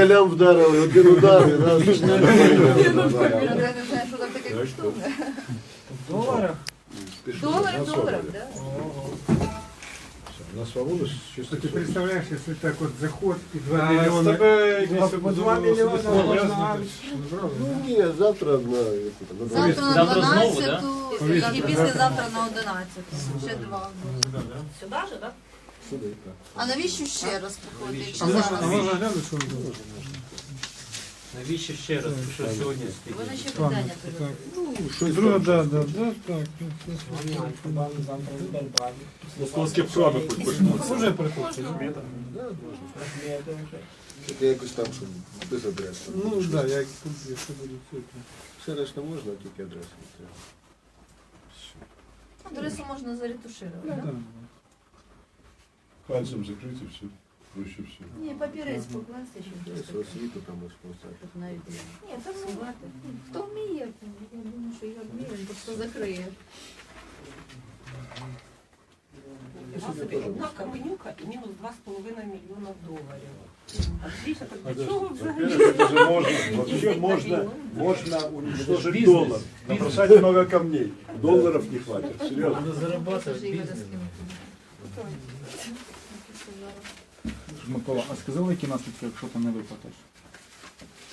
москалям вдарили, один удар і раз. Я не знаю, що там таке коштує. В доларах? Доларів, доларів, да? На свободу чисто. Ты представляешь, если так вот заход и 2 А з миллиона... тебе По якісь по 2 миллиона можно... Ну ні, завтра на яку там, на Завтра на Завтра знову, 12 Повістка. і післязавтра на 11. Ще два. Сюди же, так? Сюди. так. А навіщо ще раз приходити, якщо А можно, а зараз? можно глянуть, что он делает? Навіщо ще раз? Що сьогодні стоїть? Вони ще питання так. Ну, щось Друга, да, да, да, так. Московські вклады хоч почнуться. Уже приходит. Да, можна. Тільки якось там, щоб без адреси. Ну да, я тут, якщо буду. Все решта можна, тільки адреси треба. Адресу можна заретуширувати. Да. да? Пальцем закрыть и все. Проще все. Ні, папірець покласти чи Десь щось. освіту там ось поставити. Щоб навіть не- Ні, це сувати. Хто вміє, я думаю, що я вмію, він просто закриє. Одна каменюка і мінус 2,5 мільйона доларів. Отлично, так для чого взагалі? Во-первых, это же можно, вообще можно, можно уничтожить доллар, набросать много камней. Долларов не хватит, серьезно. Треба зарабатувати Це ж Ігоря бізнес. скинути. Микола, а сказали, які наслідки, якщо ти не виплатиш?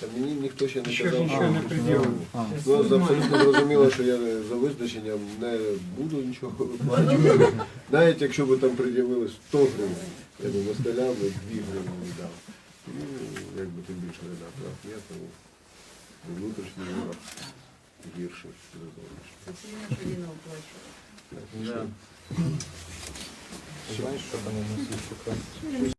Та мені ніхто ще не Ще казав. нічого що- не приділили. А, Ну, абсолютно зрозуміло, що я за визначенням не буду нічого виплачувати. Навіть якщо ви там пред'явили 100 гривень, я би москалям би 2 гривні дав. Ну, якби тим більше не дав. Прав є, тому внутрішній ворог гірший. зрозуміло. Це сильно тоді не оплачує. Так, знаєш, що там у нас